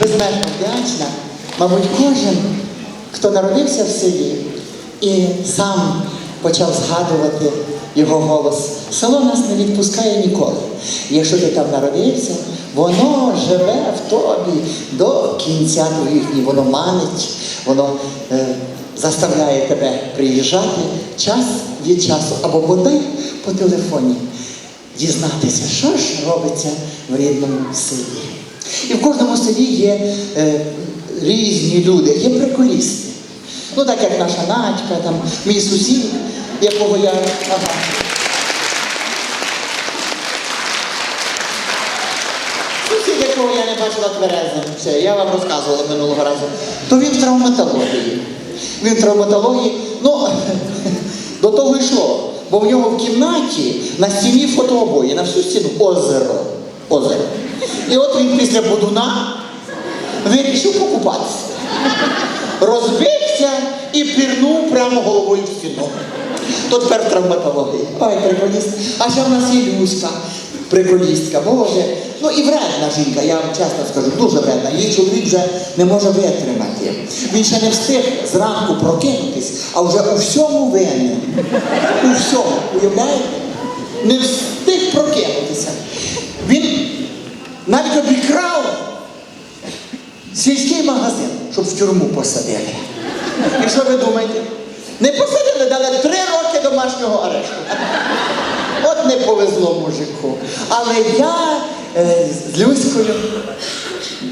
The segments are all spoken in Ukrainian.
безмежно вдячна, мабуть, кожен, хто народився в селі і сам почав згадувати його голос. Село нас не відпускає ніколи. Якщо ти там народився, воно живе в тобі до кінця твоїх днів. Воно манить, воно е, заставляє тебе приїжджати час від часу або бодай по телефоні дізнатися, що ж робиться в рідному селі. І в кожному селі є е, різні люди, є приколісти. Ну, так як наша Надька, там, мій сусід, якого я. Ага. Сусід, якого я не бачила тверезим, це я вам розказувала минулого разу, то він в травматології. Він в травматології, ну, до того йшло, бо в нього в кімнаті на стіні фотообої, на всю стіну озеро. Озеро. І от він після будуна вирішив покупатися. Розбився і пірнув прямо головою в стіну. То тепер в травматології. Ой, приколіст. А ще в нас є Люська, приколістка, Боже. Ну і вредна жінка, я вам чесно скажу, дуже вредна. Її чоловік вже не може витримати. Він ще не встиг зранку прокинутись, а вже у всьому винен. У всьому, уявляєте? Не встиг прокинутися. В тюрму посадили. І що ви думаєте? Не посадили, дали три роки домашнього арешту. От не повезло мужику. Але я е, з Люською,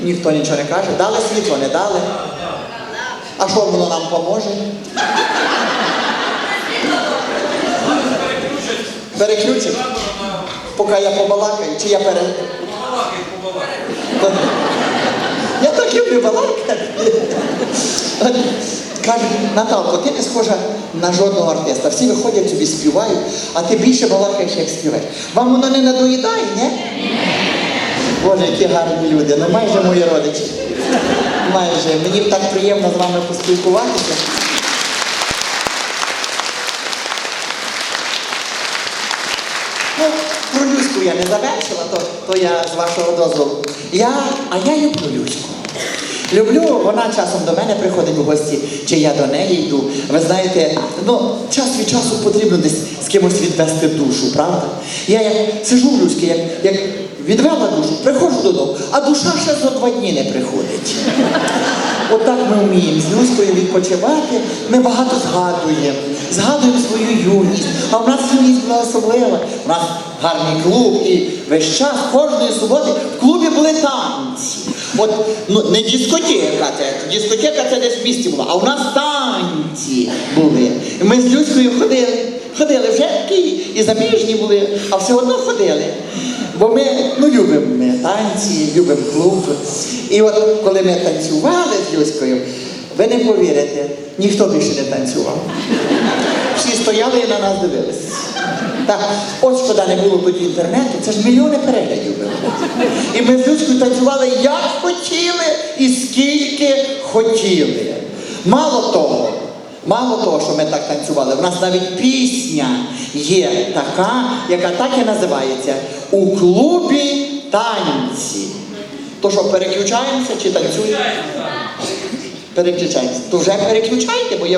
ніхто нічого не каже, дали світло, не дали. А що воно нам поможе? Переключить? Поки я побалакаю, чи я пере. Я так люблю балакати. Кажуть, Наталко, ти не схожа на жодного артиста. Всі виходять собі співають, а ти більше балакаєш, як співаєш. Вам воно не надоїдає, ні? Боже, які гарні люди, ну майже мої родичі. Майже. Мені так приємно з вами поспілкуватися. Ну, про Люську я не завершила, то, то я з вашого дозволу. Я, а я люблю Люську. Люблю, вона часом до мене приходить в гості, чи я до неї йду. Ви знаєте, ну, час від часу потрібно десь з кимось відвести душу, правда? Я як сижу в Люськи, як, як відвела душу, приходжу додому, а душа ще за два дні не приходить. Отак ми вміємо з Люською відпочивати, ми багато згадуємо, згадуємо свою юність. А в нас юність була особлива. У нас гарний клуб, і весь час кожної суботи в клубі були танці. От ну не дискотека, це дискотека це десь в місті була, а у нас танці були. Ми з Люською ходили, ходили вже і заміжні були, а все одно ходили. Бо ми ну, любимо ми танці, любимо клуб. І от коли ми танцювали з Люською, ви не повірите, ніхто більше не танцював. Всі стояли і на нас дивилися. Так, от шкода не було тоді інтернету, це ж мільйони переглядів було. І ми з Люською танцювали як хотіли і скільки хотіли. Мало того, мало того, що ми так танцювали, в нас навіть пісня є така, яка так і називається У клубі танці. То що, переключаємося чи танцюємо? Переключаємося. То вже переключайте, бо я